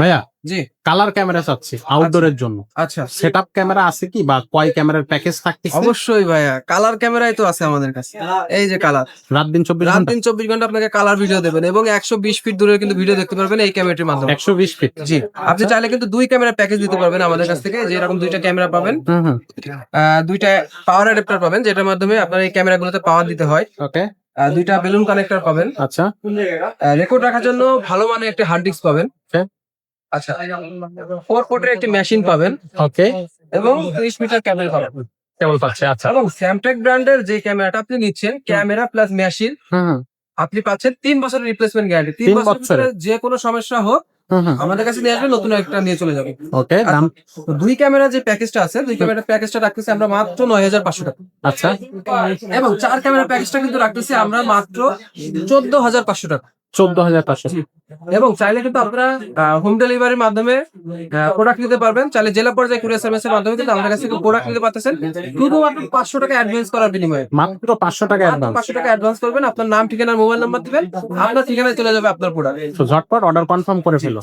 ভাইয়া জি। Colour camera চাচ্ছি আউটডোরের জন্য। আচ্ছা। সেট ক্যামেরা আছে কি বা কয় ক্যামেরার প্যাকেজ থাকতেছে? অবশ্যই ভাইয়া কালার ক্যামেরাই তো আছে আমাদের কাছে। এই যে কালার রাত দিন চব্বিশ রাত দিন চব্বিশ ঘণ্টা আপনাকে কালার ভিডিও দেবেন এবং একশো বিশ ফিট দূরে কিন্তু ভিডিও দেখতে পারবেন এই ক্যামেরাটির মাধ্যমে। একশো বিশ ফিট জি। আপনি চাইলে কিন্তু দুই ক্যামেরা প্যাকেজ দিতে পারবেন আমাদের কাছ থেকে যে এরকম দুইটা ক্যামেরা পাবেন। দুইটা পাওয়ার অ্যাডাপ্টার পাবেন যেটার মাধ্যমে আপনার এই ক্যামেরাগুলোতে পাওয়ার দিতে হয়। ওকে দুইটা বেলুন কানেক্টর পাবেন। আচ্ছা। রেকর্ড রাখার জন্য ভালো মানের একটা হার্ড ডিস্ক পাবেন. আচ্ছা। ফোর ফুটের একটি মেশিন পাবেন। ওকে এবং ত্রিশ মিটার ক্যামেরা পাবেন। কেবল পাচ্ছে আচ্ছা। এবং স্যামটেক ব্র্যান্ডের যে ক্যামেরাটা আপনি নিচ্ছেন ক্যামেরা প্লাস মেশিন আপনি পাচ্ছেন তিন বছরের রিপ্লেসমেন্ট গ্যারান্টি তিন বছরের? যে কোনো সমস্যা হোক আমাদের কাছে নিয়ে আসবে নতুন একটা নিয়ে চলে যাবে। ওকে দাম? দুই ক্যামেরা যে প্যাকেজটা আছে দুই ক্যামেরা প্যাকেজটা রাখতেছি আমরা মাত্র নয় হাজার পাঁচশো টাকা। আচ্ছা। এবং চার ক্যামেরা প্যাকেজটা কিন্তু রাখতেছি আমরা মাত্র চোদ্দ হাজার পাঁচশো টাকা। চোদ্দ হাজার পাঁচশো। এবং চাইলে কিন্তু আপনারা হোম ডেলিভারির মাধ্যমে প্রোডাক্ট নিতে পারবেন। চাইলে জেলা পর্যায়ে কুরিয়ার সার্ভিসের মাধ্যমে কিন্তু আমাদের কাছে প্রোডাক্ট নিতে পারতেছেন। শুধুমাত্র পাঁচশো টাকা অ্যাডভান্স করার বিনিময়ে। মাত্র পাঁচশো টাকা অ্যাডভান্স পাঁচশো টাকা অ্যাডভান্স করবেন। আপনার নাম ঠিকানা মোবাইল নাম্বার দিবেন। আপনার ঠিকানায় চলে যাবে আপনার প্রোডাক্ট ঝটপট অর্ডার কনফার্ম করে ফেলো।